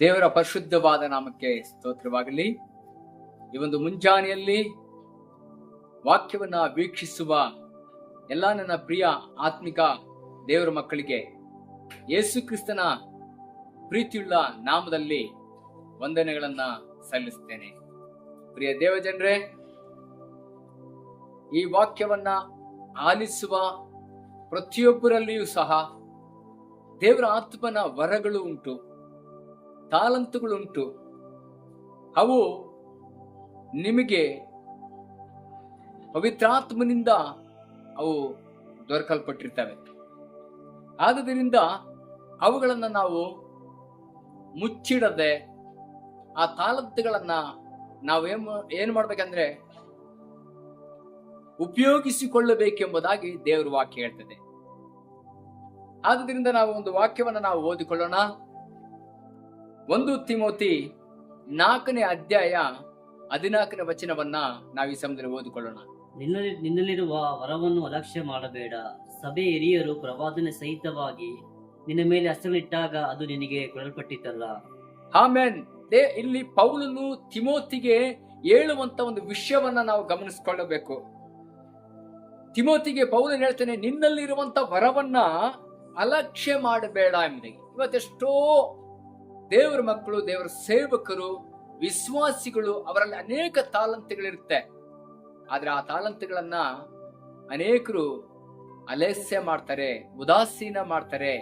ದೇವರ ಪರಿಶುದ್ಧವಾದ ನಾಮಕ್ಕೆ ಸ್ತೋತ್ರವಾಗಲಿ. ಈ ಒಂದು ಮುಂಜಾನೆಯಲ್ಲಿ ವಾಕ್ಯವನ್ನ ವೀಕ್ಷಿಸುವ ಎಲ್ಲ ನನ್ನ ಪ್ರಿಯ ಆತ್ಮಿಕ ದೇವರ ಮಕ್ಕಳಿಗೆ ಯೇಸು ಕ್ರಿಸ್ತನ ಪ್ರೀತಿಯುಳ್ಳ ನಾಮದಲ್ಲಿ ವಂದನೆಗಳನ್ನು ಸಲ್ಲಿಸ್ತೇನೆ ಪ್ರಿಯ ದೇವಜನರೇ, ಈ ವಾಕ್ಯವನ್ನ ಆಲಿಸುವ ಪ್ರತಿಯೊಬ್ಬರಲ್ಲಿಯೂ ಸಹ ದೇವರ ಆತ್ಮನ ವರಗಳು ಉಂಟು. ತಾಲಂತುಗಳುಂಟು ಅವು ನಿಮಗೆ ಪವಿತ್ರಾತ್ಮನಿಂದ ಅವು ದೊರಕಲ್ಪಟ್ಟಿರ್ತವೆ. ಆದುದರಿಂದ ಅವುಗಳನ್ನು ನಾವು ಮುಚ್ಚಿಡದೆ ಆ ತಾಲಂತುಗಳನ್ನು ನಾವು ಏನ್ ಮಾಡ್ಬೇಕಂದ್ರೆ ಉಪಯೋಗಿಸಿಕೊಳ್ಳಬೇಕೆಂಬುದಾಗಿ ದೇವರ ವಾಕ್ಯ ಹೇಳ್ತದೆ. ಆದುದರಿಂದ ನಾವು ಒಂದು ವಾಕ್ಯವನ್ನು ನಾವು ಓದಿಕೊಳ್ಳೋಣ. ಒಂದು ತಿಮೋತಿ ನಾಲ್ಕನೇ ಅಧ್ಯಾಯ ಹದಿನಾಲ್ಕನೇ ವಚನವನ್ನ ನಾವು ಈ ಸಮಯದಲ್ಲಿ ಓದಿಕೊಳ್ಳೋಣ. ನಿನ್ನಲ್ಲಿ ನಿನ್ನಲ್ಲಿರುವ ವರವನ್ನು ಅಲಕ್ಷ್ಯ ಮಾಡಬೇಡ. ಸಭೆ ಹಿರಿಯರು ಪ್ರವಾದನೆ ಸಹಿತವಾಗಿ ನಿನ್ನ ಮೇಲೆ ಹಸ್ತಗಳಿಟ್ಟಾಗ ಅದು ನಿನಗೆ ಕೊಡಲ್ಪಟ್ಟಿತಲ್ಲ ಆಮೇನ್. ದೇ ಇಲ್ಲಿ ಪೌಲನು ತಿಮೋತಿಗೆ ಹೇಳುವಂತ ಒಂದು ವಿಷಯವನ್ನ ನಾವು ಗಮನಿಸಿಕೊಳ್ಳಬೇಕು. ತಿಮೋತಿಗೆ ಪೌಲನ್ ಹೇಳ್ತೇನೆ ನಿನ್ನಲ್ಲಿರುವಂತ ವರವನ್ನ ಅಲಕ್ಷ್ಯ ಮಾಡಬೇಡ ಎಂಬುದಾಗಿ. ಇವತ್ತೆಷ್ಟೋ ದೇವರ ಮಕ್ಕಳು, ದೇವರ ಸೇವಕರು, ವಿಶ್ವಾಸಿಗಳು ಅವರಲ್ಲಿ ಅನೇಕ ತಾಲಂತಗಳಿರುತ್ತೆ ಆದ್ರೆ ಆ ತಾಲಂತಗಳನ್ನ ಅನೇಕರು ಅಲಸ್ಯ ಮಾಡ್ತಾರೆ, ಉದಾಸೀನ ಮಾಡ್ತಾರೆ.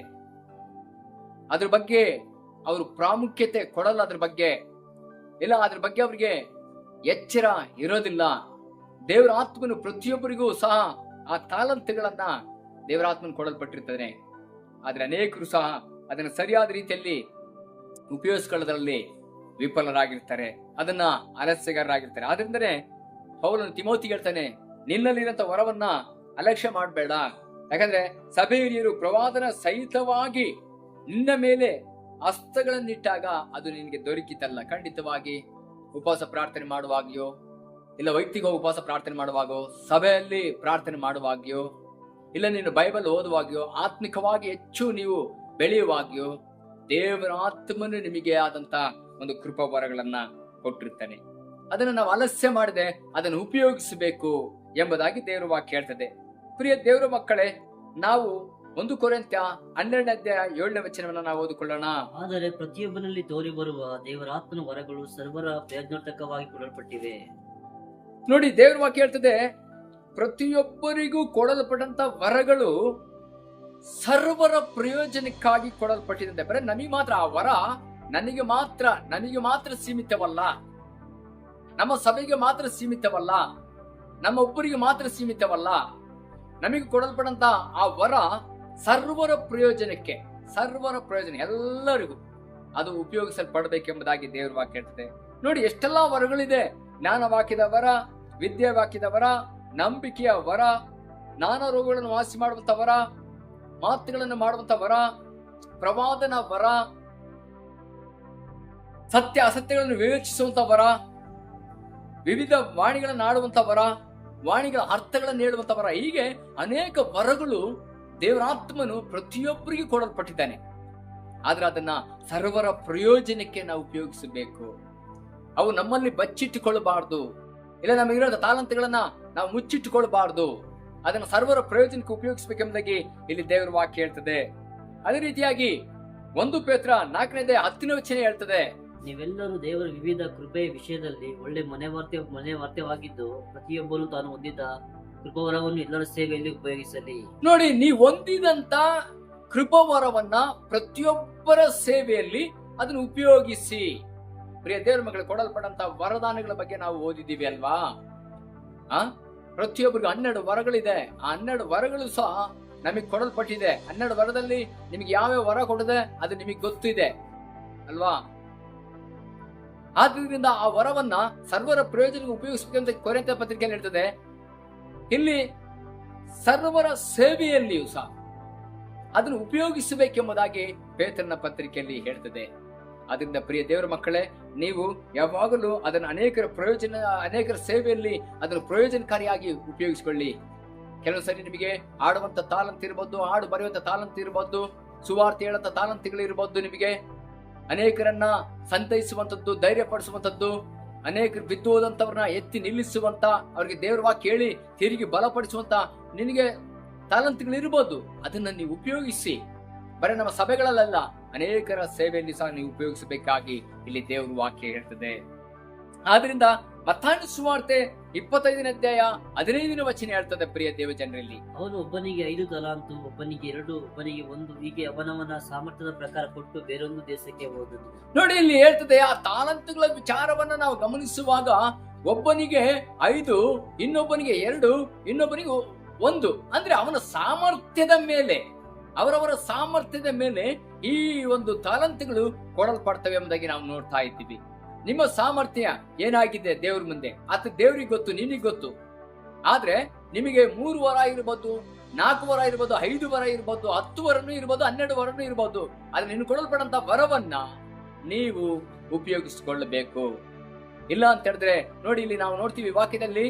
ಅದ್ರ ಬಗ್ಗೆ ಅವರು ಪ್ರಾಮುಖ್ಯತೆ ಕೊಡಲ್ಲ ಅದ್ರ ಬಗ್ಗೆ. ಇಲ್ಲ, ಅದ್ರ ಬಗ್ಗೆ ಅವ್ರಿಗೆ ಎಚ್ಚರ ಇರೋದಿಲ್ಲ. ದೇವರ ಆತ್ಮನು ಪ್ರತಿಯೊಬ್ಬರಿಗೂ ಸಹ ಆ ತಾಲಂತಗಳನ್ನ ದೇವರ ಆತ್ಮನ ಕೊಡಲ್ಪಟ್ಟಿರ್ತಾನೆ ಆದ್ರೆ ಅನೇಕರು ಸಹ ಅದನ್ನು ಸರಿಯಾದ ರೀತಿಯಲ್ಲಿ ಉಪಯೋಗಿಸ್ಕೊಳ್ಳೋದ್ರಲ್ಲಿ ವಿಫಲರಾಗಿರ್ತಾರೆ, ಅದನ್ನ ಅಲಸ್ಯಗಾರರಾಗಿರ್ತಾರೆ ಆದ್ರಿಂದನೇ ಪೌಲನು ತಿಮೋತಿ ಹೇಳ್ತಾನೆ ನಿನ್ನಲ್ಲಿರಂತ ವರವನ್ನ ಅಲಕ್ಷ್ಯ ಮಾಡಬೇಡ. ಯಾಕಂದ್ರೆ ಸಭೆ ಹಿರಿಯರು ಪ್ರವಾದನ ಸಹಿತವಾಗಿ ನಿನ್ನ ಮೇಲೆ ಹಸ್ತಗಳನ್ನಿಟ್ಟಾಗ ಅದು ನಿನಗೆ ದೊರಕಿತಲ್ಲ. ಖಂಡಿತವಾಗಿ ಉಪವಾಸ ಪ್ರಾರ್ಥನೆ ಮಾಡುವಾಗ್ಯೋ ಇಲ್ಲ ವೈಯಕ್ತಿಕ ಉಪವಾಸ ಪ್ರಾರ್ಥನೆ ಮಾಡುವಾಗೋ ಸಭೆಯಲ್ಲಿ ಪ್ರಾರ್ಥನೆ ಮಾಡುವಾಗ್ಯೋ ಇಲ್ಲ ನೀನು ಬೈಬಲ್ ಓದುವಾಗ್ಯೋ ಆತ್ಮಿಕವಾಗಿ ಹೆಚ್ಚು ನೀವು ಬೆಳೆಯುವಾಗ್ಯೋ ದೇವರ ಆತ್ಮನು ನಿಮಗೆ ಆದಂತ ಒಂದು ಕೃಪಾವರಗಳನ್ನ ಕೊಟ್ಟಿರ್ತಾನೆ ಅದನ್ನು ನಾವು ಅಲಸ್ಯ ಮಾಡದೆ ಅದನ್ನು ಉಪಯೋಗಿಸಬೇಕು ಎಂಬುದಾಗಿ ದೇವರ ವಾಕ್ಯ ಹೇಳ್ತದೆ. ಪ್ರಿಯ ದೇವರ ಮಕ್ಕಳೇ ನಾವು ಒಂದು ಕೊರೆಂತ ಹನ್ನೆರಡನೇ ಅಧ್ಯಾಯ ಏಳನೇ ವಚನವನ್ನ ನಾವು ಓದಿಕೊಳ್ಳೋಣ. ಆದರೆ ಪ್ರತಿಯೊಬ್ಬನಲ್ಲಿ ತೋರಿ ಬರುವ ದೇವರಾತ್ಮನ ವರಗಳು ಸರ್ವರ ಪ್ರಯೋಜನಾರ್ಥಕವಾಗಿ ಕೊಡಲ್ಪಟ್ಟಿವೆ. ನೋಡಿ ದೇವರ ವಾಕ್ಯ ಹೇಳ್ತದೆ ಪ್ರತಿಯೊಬ್ಬರಿಗೂ ಕೊಡಲ್ಪಟ್ಟಂತ ವರಗಳು ಸರ್ವರ ಪ್ರಯೋಜನಕ್ಕಾಗಿ ಕೊಡಲ್ಪಟ್ಟಿದೆ ಅಂದರೆ ನಮಗೆ ಮಾತ್ರ ಆ ವರ ನನಗೆ ಮಾತ್ರ ನನಗೆ ಮಾತ್ರ ಸೀಮಿತವಲ್ಲ. ನಮ್ಮ ಸಭೆಗೆ ಮಾತ್ರ ಸೀಮಿತವಲ್ಲ. ನಮ್ಮ ಒಬ್ಬರಿಗೆ ಮಾತ್ರ ಸೀಮಿತವಲ್ಲ. ನಮಗೆ ಕೊಡಲ್ಪಡಂತ ಆ ವರ ಸರ್ವರ ಪ್ರಯೋಜನಕ್ಕೆ, ಸರ್ವರ ಪ್ರಯೋಜನ ಎಲ್ಲರಿಗೂ ಅದು ಉಪಯೋಗಿಸಲ್ಪಡಬೇಕೆಂಬುದಾಗಿ ದೇವರ ವಾಕ್ಯ ಹೇಳ್ತದೆ. ನೋಡಿ, ಎಷ್ಟೆಲ್ಲಾ ವರಗಳಿದೆ. ಜ್ಞಾನ ವಾಕ್ಯದ ವರ, ವಿದ್ಯೆ ವಾಕ್ಯದ ವರ, ನಂಬಿಕೆಯ ವರ, ನಾನಾ ರೋಗಗಳನ್ನು ವಾಸಿ ಮಾಡುವಂತ ವರ ಮಾತುಗಳನ್ನು ಮಾಡುವಂತ ವರ, ಪ್ರವಾದನ ವರ, ಸತ್ಯ ಅಸತ್ಯಗಳನ್ನು ವಿವೇಚಿಸುವಂತ ವರ, ವಿವಿಧ ವಾಣಿಗಳನ್ನು ಆಡುವಂತ ವರ, ವಾಣಿಗಳ ಅರ್ಥಗಳನ್ನು ಹೇಳುವಂತ ವರ, ಹೀಗೆ ಅನೇಕ ವರಗಳು ದೇವರಾತ್ಮನು ಪ್ರತಿಯೊಬ್ಬರಿಗೆ ಕೊಡಲ್ಪಟ್ಟಿದ್ದಾನೆ. ಆದ್ರೆ ಅದನ್ನ ಸರ್ವರ ಪ್ರಯೋಜನಕ್ಕೆ ನಾವು ಉಪಯೋಗಿಸಬೇಕು. ಅವು ನಮ್ಮಲ್ಲಿ ಬಚ್ಚಿಟ್ಟುಕೊಳ್ಳಬಾರ್ದು. ಇಲ್ಲ ನಮಗಿರೋ ತಾಲಂತಗಳನ್ನ ನಾವು ಮುಚ್ಚಿಟ್ಟುಕೊಳ್ಬಾರ್ದು ಅದನ್ನ ಸರ್ವರ ಪ್ರಯೋಜನಕ್ಕೆ ಉಪಯೋಗಿಸಬೇಕೆಂಬುದಾಗಿ ಇಲ್ಲಿ ದೇವರ ವಾಕ್ಯ ಹೇಳ್ತದೆ. ಅದೇ ರೀತಿಯಾಗಿ ಒಂದು ಪೇತ್ರ ನಾಲ್ಕನೇದೇ ಹತ್ತನೇ ವಚನ ಹೇಳ್ತದೆ. ನೀವೆಲ್ಲರೂ ದೇವರ ವಿವಿಧ ಕೃಪೆಯ ವಿಷಯದಲ್ಲಿ ಒಳ್ಳೆ ಮನೆವಾರ್ತೆ ಮನೆವಾರ್ತೆವಾಗಿದ್ದು ಪ್ರತಿಯೊಬ್ಬರು ತಾನು ಹೊಂದಿದ್ದ ಕೃಪವರವನ್ನು ಎಲ್ಲರ ಸೇವೆಯಲ್ಲಿ ಉಪಯೋಗಿಸಲಿ. ನೋಡಿ ನೀವು ಹೊಂದಿದಂತ ಕೃಪವರವನ್ನ ಪ್ರತಿಯೊಬ್ಬರ ಸೇವೆಯಲ್ಲಿ ಅದನ್ನು ಉಪಯೋಗಿಸಿ. ಪ್ರಿಯ ದೇವರ ಮಗಳು ಕೊಡಲ್ಪಡಂತ ವರದಾನಗಳ ಬಗ್ಗೆ ನಾವು ಓದಿದ್ದೀವಿ ಅಲ್ವಾ? ಆ? ಪ್ರತಿಯೊಬ್ಬರಿಗೂ ಹನ್ನೆರಡು ವರಗಳಿದೆ. ಆ ಹನ್ನೆರಡು ವರಗಳು ಸಹ ನಮಗೆ ಕೊಡಲ್ಪಟ್ಟಿದೆ. ಹನ್ನೆರಡು ವರದಲ್ಲಿ ನಿಮಗೆ ಯಾವ್ಯಾವ ವರ ಕೊಡದೆ ಅದು ನಿಮಗೆ ಗೊತ್ತಿದೆ. ಅಲ್ವಾ? ಆದ್ರಿಂದ ಆ ವರವನ್ನ ಸರ್ವರ ಪ್ರಯೋಜನಕ್ಕೆ ಉಪಯೋಗಿಸಬೇಕಂತ ಕೊರೆಂತ ಪತ್ರಿಕೆ ಹೇಳ್ತದೆ. ಇಲ್ಲಿ ಸರ್ವರ ಸೇವೆಯಲ್ಲಿಯೂ ಸಹ ಅದನ್ನು ಉಪಯೋಗಿಸಬೇಕೆಂಬುದಾಗಿ ಪೇತ್ರನ ಪತ್ರಿಕೆಯಲ್ಲಿ ಹೇಳ್ತದೆ. ಅದರಿಂದ ಪ್ರಿಯ ದೇವರ ಮಕ್ಕಳೇ, ನೀವು ಯಾವಾಗಲೂ ಅದನ್ನು ಅನೇಕರ ಪ್ರಯೋಜನ, ಅನೇಕರ ಸೇವೆಯಲ್ಲಿ ಅದನ್ನು ಪ್ರಯೋಜನಕಾರಿಯಾಗಿ ಉಪಯೋಗಿಸಿಕೊಳ್ಳಿ. ಕೆಲವು ಸರಿ ನಿಮಗೆ ಆಡುವಂತ ತಾಲಂತ್ ಇರ್ಬೋದು, ಹಾಡು ಬರೆಯುವಂತ ತಾಲಂತ್ ಇರ್ಬೋದು, ಸುವಾರ್ತೆ ಹೇಳಂತ ತಾಲಂತಿಗಳು ಇರ್ಬೋದು ನಿಮಗೆ. ಅನೇಕರನ್ನ ಸಂತೈಸುವಂತದ್ದು ಧೈರ್ಯ ಪಡಿಸುವಂತದ್ದು ಅನೇಕರು ಬಿದ್ದು ಹೋದಂತವ್ರನ್ನ ಎತ್ತಿ ನಿಲ್ಲಿಸುವಂತ ಅವ್ರಿಗೆ ದೇವರ ವಾಕ್ಯ ಹೇಳಿ ತಿರುಗಿ ಬಲಪಡಿಸುವಂತ ನಿನಗೆ ತಾಲಂತಿಗಳಿರ್ಬೋದು ಅದನ್ನ ನೀವು ಉಪಯೋಗಿಸಿ. ಬರೀ ನಮ್ಮ ಸಭೆಗಳಲ್ಲ ಅನೇಕರ ಸೇವೆಯಲ್ಲಿ ಸಹ ನೀವು ಉಪಯೋಗಿಸಬೇಕಾಗಿ ಇಲ್ಲಿ ದೇವರು ವಾಕ್ಯ ಹೇಳ್ತದೆ. ಆದ್ರಿಂದ ಮತ್ತಾನು ಸುವಾರ್ತೆ ಇಪ್ಪತ್ತೈದನೇ ಅಧ್ಯಾಯ ಹದಿನೈದನೇ ವಚನ ಹೇಳ್ತದೆ ಪ್ರಿಯ ದೇವ ಜನರಲ್ಲಿ. ಅವನು ಒಬ್ಬನಿಗೆ ಐದು ತಲಾಂತು ಒಬ್ಬನಿಗೆ ಎರಡು ಒಬ್ಬನಿಗೆ ಒಂದು ಹೀಗೆ ಅವನವನ ಸಾಮರ್ಥ್ಯದ ಪ್ರಕಾರ ಕೊಟ್ಟು ಬೇರೊಂದು ದೇಶಕ್ಕೆ ಹೋದನು. ನೋಡಿ ಇಲ್ಲಿ ಹೇಳ್ತದೆ ಆ ತಾಲಂತುಗಳ ವಿಚಾರವನ್ನ ನಾವು ಗಮನಿಸುವಾಗ ಒಬ್ಬನಿಗೆ ಐದು ಇನ್ನೊಬ್ಬನಿಗೆ ಎರಡು ಇನ್ನೊಬ್ಬನಿಗೆ ಒಂದು. ಅಂದ್ರೆ ಅವನ ಸಾಮರ್ಥ್ಯದ ಮೇಲೆ ಅವರವರ ಸಾಮರ್ಥ್ಯದ ಮೇಲೆ ಈ ಒಂದು ತಾಲಂತುಗಳು ಕೊಡಲ್ಪಡ್ತವೆ ಎಂಬುದಾಗಿ ನಾವು ನೋಡ್ತಾ ಇದ್ದೀವಿ. ನಿಮ್ಮ ಸಾಮರ್ಥ್ಯ ಏನಾಗಿದೆ ದೇವ್ರ ಮುಂದೆ? ಅದು ದೇವ್ರಿಗೆ ಗೊತ್ತು, ನಿನಗೆ ಗೊತ್ತು. ಆದ್ರೆ ನಿಮಗೆ ಮೂರು ವರ ಇರ್ಬೋದು, ನಾಲ್ಕು ವರ ಇರ್ಬೋದು, ಐದು ವರ ಇರ್ಬೋದು, ಹತ್ತು ವರನು ಇರ್ಬೋದು, ಹನ್ನೆರಡು ವರನು ಇರ್ಬೋದು. ಆದ್ರೆ ನಿನ್ ಕೊಡಲ್ಪಡಂತ ವರವನ್ನ ನೀವು ಉಪಯೋಗಿಸಿಕೊಳ್ಳಬೇಕು ಇಲ್ಲ ಅಂತ ಹೇಳಿದ್ರೆ ನೋಡಿ, ಇಲ್ಲಿ ನಾವು ನೋಡ್ತೀವಿ ವಾಕ್ಯದಲ್ಲಿ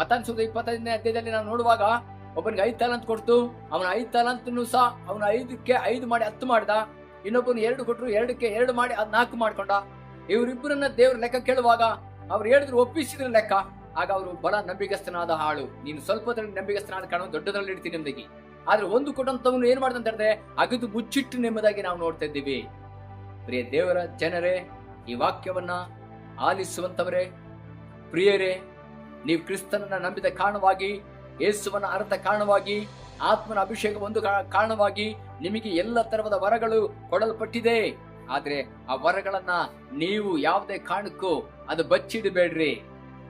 ಮತಾನ್ಸೂದ ಇಪ್ಪತ್ತೈದನೇ ಅಧ್ಯಾಯದಲ್ಲಿ ನಾವು ನೋಡುವಾಗ ಒಬ್ಬನಿಗೆ ಐದು ತಾಲಂತ್ ಕೊಡ್ತು, ಅವನ ಐದು ತಾಲಂತ್ನು ಸಹ ಅವನ ಐದಕ್ಕೆ ಐದು ಮಾಡಿ ಹತ್ತು ಮಾಡ್ದ. ಇನ್ನೊಬ್ಬನು ಎರಡು ಕೊಟ್ಟರು ಎರಡಕ್ಕೆ ಎರಡು ಮಾಡಿ ಅದ್ ನಾಲ್ಕು ಮಾಡ್ಕೊಂಡ. ಇವರಿಬ್ಬರನ್ನ ದೇವ್ರ ಲೆಕ್ಕ ಕೇಳುವಾಗ ಅವ್ರು ಹೇಳಿದ್ರು ಒಪ್ಪಿಸಿದ್ರ ಲೆಕ್ಕ. ಆಗ ಅವರು ಬಲ ನಂಬಿಕಸ್ಥನಾದ ಹಾಳು ನೀನು ಸ್ವಲ್ಪದಲ್ಲಿ ನಂಬಿಕಸ್ಥನಾದ ಕಾರಣ ದೊಡ್ಡದ್ರಲ್ಲಿ ಇಡ್ತೀನಿ ನಿಮ್ದಾಗಿ ಆದ್ರೆ ಒಂದು ಕೊಟ್ಟಂತವನು ಏನ್ ಮಾಡ್ದಂತ ಹೇಳಿದ್ರೆ ಅಗದು ಮುಚ್ಚಿಟ್ಟು ನೆಮ್ಮದಾಗಿ ನಾವು ನೋಡ್ತಾ ಇದ್ದೀವಿ. ಪ್ರಿಯ ದೇವರ ಜನರೇ, ಈ ವಾಕ್ಯವನ್ನ ಆಲಿಸುವಂತವರೇ, ಪ್ರಿಯರೇ, ನೀವು ಕ್ರಿಸ್ತನನ್ನ ನಂಬಿದ ಕಾರಣವಾಗಿ ಯೇಸುವನ ಅರ್ಥ ಕಾರಣವಾಗಿ, ಆತ್ಮನ ಅಭಿಷೇಕ ಒಂದು ಕಾರಣವಾಗಿ ನಿಮಗೆ ಎಲ್ಲ ತರಹದ ವರಗಳು ಕೊಡಲ್ಪಟ್ಟಿದೆ. ಆದ್ರೆ ಆ ವರಗಳನ್ನ ನೀವು ಯಾವುದೇ ಕಾರಣಕ್ಕೂ ಅದು ಬಚ್ಚಿಡಬೇಡ್ರಿ.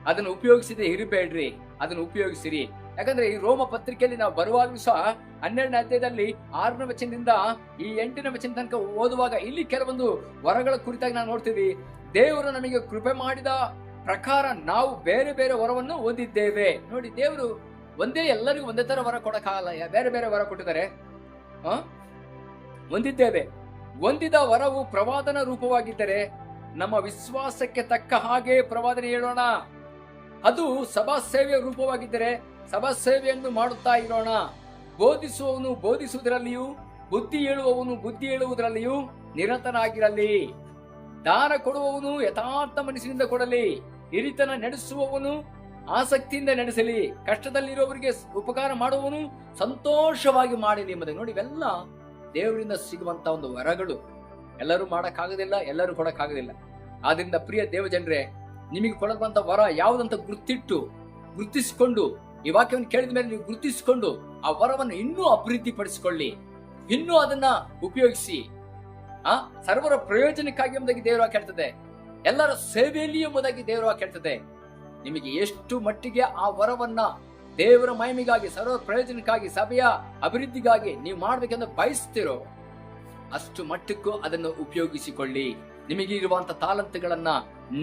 ಅದನ್ನು ಉಪಯೋಗಿಸದೆ ಇರಬೇಡ್ರಿ. ಅದನ್ನು ಉಪಯೋಗಿಸಿರಿ. ಯಾಕಂದ್ರೆ ಈ ರೋಮ ಪತ್ರಿಕೆಯಲ್ಲಿ ನಾವು ಬರುವಾಗಲೂ ಸಹ ಹನ್ನೆರಡನೇ ಅಧ್ಯಾಯದಲ್ಲಿ ಆರನೇ ವಚನದಿಂದ ಈ ಎಂಟನೇ ವಚನ ತನಕ ಓದುವಾಗ ಇಲ್ಲಿ ಕೆಲವೊಂದು ವರಗಳ ಕುರಿತಾಗಿ ನಾವು ನೋಡ್ತೀವಿ. ದೇವರು ನಮಗೆ ಕೃಪೆ ಮಾಡಿದ ಪ್ರಕಾರ ನಾವು ಬೇರೆ ಬೇರೆ ವರವನ್ನು ಓದಿದ್ದೇವೆ ನೋಡಿ, ದೇವರು ಒಂದೇ ಎಲ್ಲರಿಗೂ ಒಂದೇ ತರ ವರ ಕೊಡಕ್ಕಾಗಲ್ಲ. ಯಾ- ಬೇರೆ ಬೇರೆ ವರ ಕೊಟ್ಟಿದ್ದಾರೆ. ಆ? ಹೊಂದಿದ್ದೇವೆ. ಹೊಂದಿದ ವರವು ಪ್ರವಾದನ ರೂಪವಾಗಿದ್ದರೆ ನಮ್ಮ ವಿಶ್ವಾಸಕ್ಕೆ ತಕ್ಕ ಹಾಗೆ ಪ್ರವಾದನೆ ಹೇಳೋಣ. ಅದು ಸಭಾ ಸೇವೆಯ ರೂಪವಾಗಿದ್ದರೆ ಸಭಾ ಸೇವೆಯನ್ನು ಮಾಡುತ್ತಾ ಇರೋಣ. ಬೋಧಿಸುವವನು ಬೋಧಿಸುವುದರಲ್ಲಿಯೂ, ಬುದ್ಧಿ ಹೇಳುವವನು ಬುದ್ಧಿ ಹೇಳುವುದರಲ್ಲಿಯೂ ನಿರತನಾಗಿರಲಿ. ದಾನ ಕೊಡುವವನು ಯಥಾರ್ಥ ಮನಸ್ಸಿನಿಂದ ಕೊಡಲಿ. ಹಿರಿತನ ನಡೆಸುವವನು ಆಸಕ್ತಿಯಿಂದ ನಡೆಸಲಿ, ಕಷ್ಟದಲ್ಲಿರುವವರಿಗೆ ಉಪಕಾರ ಮಾಡುವವನು ಸಂತೋಷವಾಗಿ ಮಾಡಿ ನಿಮ್ಮದೇ. ನೋಡಿ, ಇವೆಲ್ಲ ದೇವರಿಂದ ಸಿಗುವಂತ ಒಂದು ವರಗಳು. ಎಲ್ಲರೂ ಮಾಡಕ್ಕಾಗೋದಿಲ್ಲ, ಎಲ್ಲರೂ ಕೊಡಕ್ಕಾಗೋದಿಲ್ಲ. ಆದ್ರಿಂದ ಪ್ರಿಯ ದೇವ ಜನರೇ ನಿಮಗೆ ಕೊಡಕ್ಕಂತ ವರ ಯಾವುದಂತ ಗುರ್ತಿಟ್ಟು, ಗುರುತಿಸಿಕೊಂಡು, ಈ ವಾಕ್ಯವನ್ನು ಕೇಳಿದ ಮೇಲೆ ನೀವು ಗುರುತಿಸಿಕೊಂಡು ಆ ವರವನ್ನು ಇನ್ನೂ ಅಭಿವೃದ್ಧಿ ಪಡಿಸಿಕೊಳ್ಳಿ ಇನ್ನೂ ಅದನ್ನ ಉಪಯೋಗಿಸಿ. ಆ, ಸರ್ವರ ಪ್ರಯೋಜನಕ್ಕಾಗಿ ಎಂಬುದಾಗಿ ದೇವರ ಕೇಳ್ತದೆ. ಎಲ್ಲರ ಸೇವೆಯಲ್ಲಿ ಎಂಬುದಾಗಿ ದೇವರ ಹೇಳ್ತದೆ ನಿಮಗೆ ಎಷ್ಟು ಮಟ್ಟಿಗೆ ಆ ವರವನ್ನ ದೇವರ ಮಹಿಮೆಗಾಗಿ ಸರ್ವ ಪ್ರಯೋಜನಕ್ಕಾಗಿ ಸಭೆಯ ಅಭಿವೃದ್ಧಿಗಾಗಿ ನೀವು ಮಾಡಬೇಕೆಂದು ಬಯಸ್ತಿರೋ, ಅಷ್ಟು ಮಟ್ಟಕ್ಕೂ ಅದನ್ನು ಉಪಯೋಗಿಸಿಕೊಳ್ಳಿ. ನಿಮಗಿರುವಂತ ತಾಲಂತುಗಳನ್ನ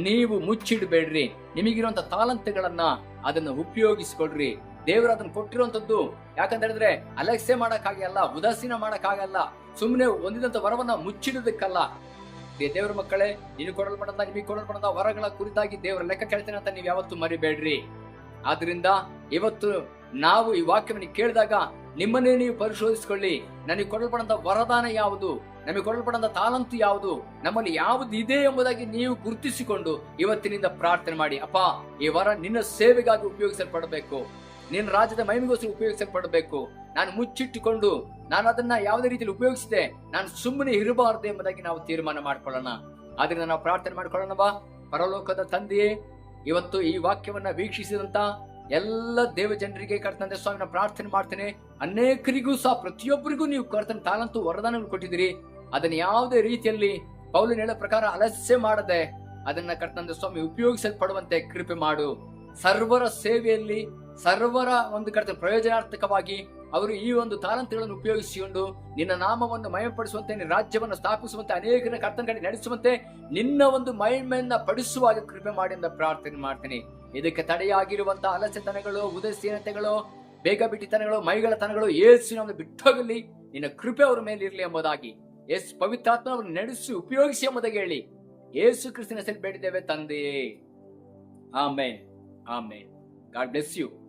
ನೀವು ಮುಚ್ಚಿಡಬೇಡ್ರಿ. ನಿಮಗಿರುವಂತ ತಾಲಂತುಗಳನ್ನ ಅದನ್ನು ಉಪಯೋಗಿಸಿಕೊಳ್ರಿ. ದೇವರು ಅದನ್ನು ಕೊಟ್ಟಿರುವಂತದ್ದು ಯಾಕಂತ ಹೇಳಿದ್ರೆ ಅಲಕ್ಷ್ಯ ಮಾಡಕ್ಕಾಗಲ್ಲ, ಉದಾಸೀನ ಮಾಡಕ್ಕಾಗಲ್ಲ ಸುಮ್ಮನೆ ಒಂದಿದಂತ ವರವನ್ನ ಮುಚ್ಚಿಡೋದಕ್ಕಲ್ಲ. ದೇವರ ಮಕ್ಕಳೇ, ನೀನು ಕೊಡಲ್ಪಡದ ನಿಮಗೆ ಕೊಡಲ್ಪಡದ ವರಗಳ ಕುರಿತಾಗಿ ದೇವರ ಲೆಕ್ಕ ಕೇಳ್ತೇನೆ ಅಂತ ನೀವು ಯಾವತ್ತೂ ಮರಿಬೇಡ್ರಿ. ಆದ್ರಿಂದ ಇವತ್ತು ನಾವು ಈ ವಾಕ್ಯವನ್ನು ಕೇಳಿದಾಗ ನಿಮ್ಮನ್ನೇ ನೀವು ಪರಿಶೋಧಿಸಿಕೊಳ್ಳಿ. ನನಗೆ ಕೊಡಲ್ಪಡದ ವರದಾನ ಯಾವುದು? ನಮಗೆ ಕೊಡಲ್ಪಡದ ತಾಲಂತು ಯಾವುದು? ನಮ್ಮಲ್ಲಿ ಯಾವುದು ಇದೆ ಎಂಬುದಾಗಿ ನೀವು ಗುರುತಿಸಿಕೊಂಡು ಇವತ್ತಿನಿಂದ ಪ್ರಾರ್ಥನೆ ಮಾಡಿ. ಅಪ್ಪ, ಈ ವರ ನಿನ್ನ ಸೇವೆಗಾಗಿ ಉಪಯೋಗಿಸಲ್ಪಡಬೇಕು. ನಿನ್ನ ರಾಜ್ಯದ ಮೈಮಿಗೋಸ್ಕರ ಉಪಯೋಗಿಸಲ್ಪಡಬೇಕು. ನಾನು ಮುಚ್ಚಿಟ್ಟುಕೊಂಡು ನಾನು ಅದನ್ನ ಯಾವುದೇ ರೀತಿಯಲ್ಲಿ ಉಪಯೋಗಿಸಿದೆ ನಾನು ಸುಮ್ಮನೆ ಇರಬಾರದು ಎಂಬುದಾಗಿ ನಾವು ತೀರ್ಮಾನ ಮಾಡ್ಕೊಳ್ಳೋಣ. ಆದ್ರಿಂದ ನಾವು ಪ್ರಾರ್ಥನೆ ಮಾಡ್ಕೊಳ್ಳೋಣ ಪರಲೋಕದ ತಂದೆಯೇ, ಇವತ್ತು ಈ ವಾಕ್ಯವನ್ನ ವೀಕ್ಷಿಸಿದಂತ ಎಲ್ಲ ದೇವ ಜನರಿಗೆ ಕರ್ತಂದೆ ಸ್ವಾಮಿನ ಪ್ರಾರ್ಥನೆ ಮಾಡ್ತೇನೆ. ಅನೇಕರಿಗೂ ಸಹ ಪ್ರತಿಯೊಬ್ಬರಿಗೂ ನೀವು ಕರ್ತನ ತಾಲಂತು ವರದಾನಗಳು ಕೊಟ್ಟಿದ್ದೀರಿ. ಅದನ್ನ ಯಾವುದೇ ರೀತಿಯಲ್ಲಿ ಪೌಲಿನ ಹೇಳೋ ಪ್ರಕಾರ ಅಲಸ್ಯ ಮಾಡದೆ ಅದನ್ನ ಕರ್ತಂದೆ ಸ್ವಾಮಿ ಉಪಯೋಗಿಸಲ್ಪಡುವಂತೆ ಕೃಪೆ ಮಾಡು. ಸರ್ವರ ಸೇವೆಯಲ್ಲಿ, ಸರ್ವರ ಒಂದು ಕರ್ತನ ಪ್ರಯೋಜನಾರ್ಥಕವಾಗಿ ಅವರು ಈ ಒಂದು ತಾರಂತಗಳನ್ನು ಉಪಯೋಗಿಸಿಕೊಂಡು ನಿನ್ನ ನಾಮವನ್ನು ಮಯಪಡಿಸುವಂತೆ, ನಿನ್ನ ರಾಜ್ಯವನ್ನು ಸ್ಥಾಪಿಸುವಂತೆ ಅನೇಕರ ಕರ್ತನ ಕಡೆ ನಡೆಸುವಂತೆ ನಿನ್ನ ಒಂದು ಮಹಿಮೆಯನ್ನ ಪಡಿಸುವ ಕೃಪೆ ಮಾಡಿ ಅಂತ ಪ್ರಾರ್ಥನೆ ಮಾಡ್ತೀನಿ. ಇದಕ್ಕೆ ತಡೆಯಾಗಿರುವಂತಹ ಅಲಸ್ಯತನಗಳು ಉದಯಸೀನತೆಗಳು ಬೇಗ ಬಿಟ್ಟಿತನಗಳು ಮೈಗಳತನಗಳು ಏಸು ನಮ್ಮನ್ನು ಬಿಟ್ಟೋಗಲಿ, ನಿನ್ನ ಕೃಪೆ ಅವರ ಮೇಲೆ ಇರಲಿ ಎಂಬುದಾಗಿ ಎಸ್ ಪವಿತ್ರಾತ್ಮ ಅವರನ್ನು ನಡೆಸಿ ಉಪಯೋಗಿಸಿ ಎಂಬುದಾಗಿ ಹೇಳಿ ಏಸು ಕ್ರಿಸ್ತನ ಹೆಸರು ಬೇಡಿದ್ದೇವೆ ತಂದೆಯೇ. Amen. Amen. God bless you.